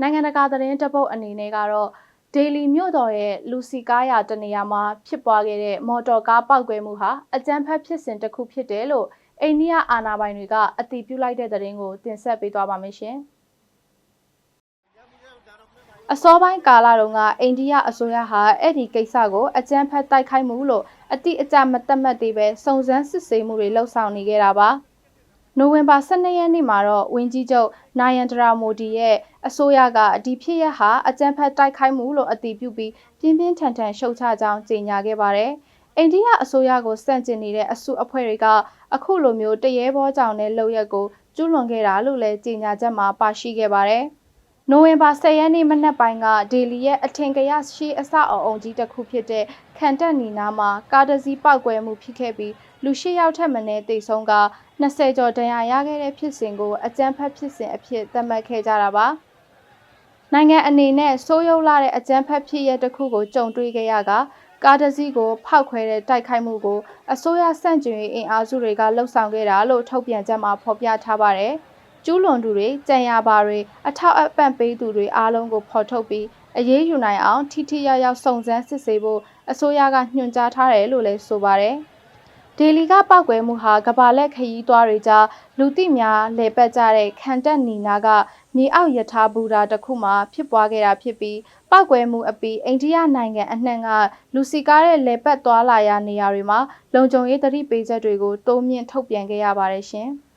နိုင်ငံတကာသတင်းတပုတ်အနေနဲ့ကတော့ဒေလီမြို့တော်ရဲ့လူစီကားရတနေရာမှာဖြစ်ပွားခဲ့တဲ့မော်တော်ကားပောက်ကွဲမှုဟာအကြမ်းဖက်ဖြစ်စဉ်တစ်ခုဖြစ်တယ်လို့အိန္ဒိယအာဏာပိုင်တွေကအတည်ပြုလိုက်တဲ့သတင်းကိုတင်ဆက်ပေးသွားပါမယ်ရှင်။အစောပိုင်းကာလတုန်းကအိန္ဒိယအစိုးရဟာအဲ့ဒီကိစ္စကိုအကြမ်းဖက်တိုက်ခိုက်မှုလို့အတိအကျမတတ်မှတ်သေးပဲစုံစမ်းစစ်ဆေးမှုတွေလှုပ်ဆောင်နေခဲ့တာပါ။နိုဝင်ဘာ12ရက်နေ့မှာတော့ဝင်းကြီးချုပ်နိုင်ယန်ဒရာမိုဒီရဲ့ အစိုးရကဒီဖြစ်ရပ်ဟာအကြမ်းဖက်တိုက်ခိုက်မှုလို့အတည်ပြုပြီးပြင်းပြင်းထန်ထန်ရှုတ်ချကြောင်းကြေညာခဲ့ပါတယ်။အိန္ဒိယအစိုးရကိုစန့်ကျင်နေတဲ့အစုအဖွဲ့တွေကအခုလိုမျိုးတရေဘောကြောင်တဲ့လုပ်ရက်ကိုကျူးလွန်ခဲ့တာလို့လည်းကြေညာချက်မှာပါရှိခဲ့ပါတယ်။နိုဝင်ဘာ10ရက်နေ့မနက်ပိုင်းကဒေလီရဲ့အထင်ကရရှိအဆောက်အအုံကြီးတစ်ခုဖြစ်တဲ့ခန်တက်နီနာမှာကားတစ်စီးပောက်ကွဲမှုဖြစ်ခဲ့ပြီးလူရှိယောက်ထက်မနည်းတိတ်ဆုံးက20ကျော်ဒဏ်ရာရခဲ့တဲ့ဖြစ်စဉ်ကိုအကြမ်းဖက်ဖြစ်စဉ်အဖြစ်သတ်မှတ်ခဲ့ကြတာပါ နိုင်ငံအနေနဲ့စိုးရုပ်လာတဲ့အကြမ်းဖက်ဖြစ်ရပ်တစ်ခုကိုကြုံတွေ့ခဲ့ရကကားတစ်စီးကိုဖောက်ခွဲတဲ့တိုက်ခိုက်မှုကိုအစိုးရစန့်ကျင်ရေးအင်အားစုတွေကလှုံ့ဆော်ခဲ့တာလို့ထုတ်ပြန်ချက်မှာဖော်ပြထားပါတယ်ကျူးလွန်သူတွေကြံရပါတွေအထောက်အပံ့ပေးသူတွေအားလုံးကိုဖော်ထုတ်ပြီးအရေးယူနိုင်အောင်ထိထိရောက်ရောက်စုံစမ်းစစ်ဆေးဖို့အစိုးရကညွှန်ကြားထားတယ်လို့လည်းဆိုပါတယ်။ ဒေလီကပောက်ကွဲမှုဟာကဘာလက်ခရီးသွားတွေကြားလူသိများလဲပတ်ကြတဲ့ခန်တက်နီနာကမြေအောက်ယထာဘူတာတစ်ခုမှာဖြစ်ပွားခဲ့တာဖြစ်ပြီးပောက်ကွဲမှုအပြီးအိန္ဒိယနိုင်ငံအနှံ့ကလူစီကားတဲ့လဲပတ်သွားလာရာနေရာတွေမှာလုံခြုံရေးသတိပေးချက်တွေကိုတိုးမြင့်ထုတ်ပြန်ခဲ့ရပါတယ်ရှင်။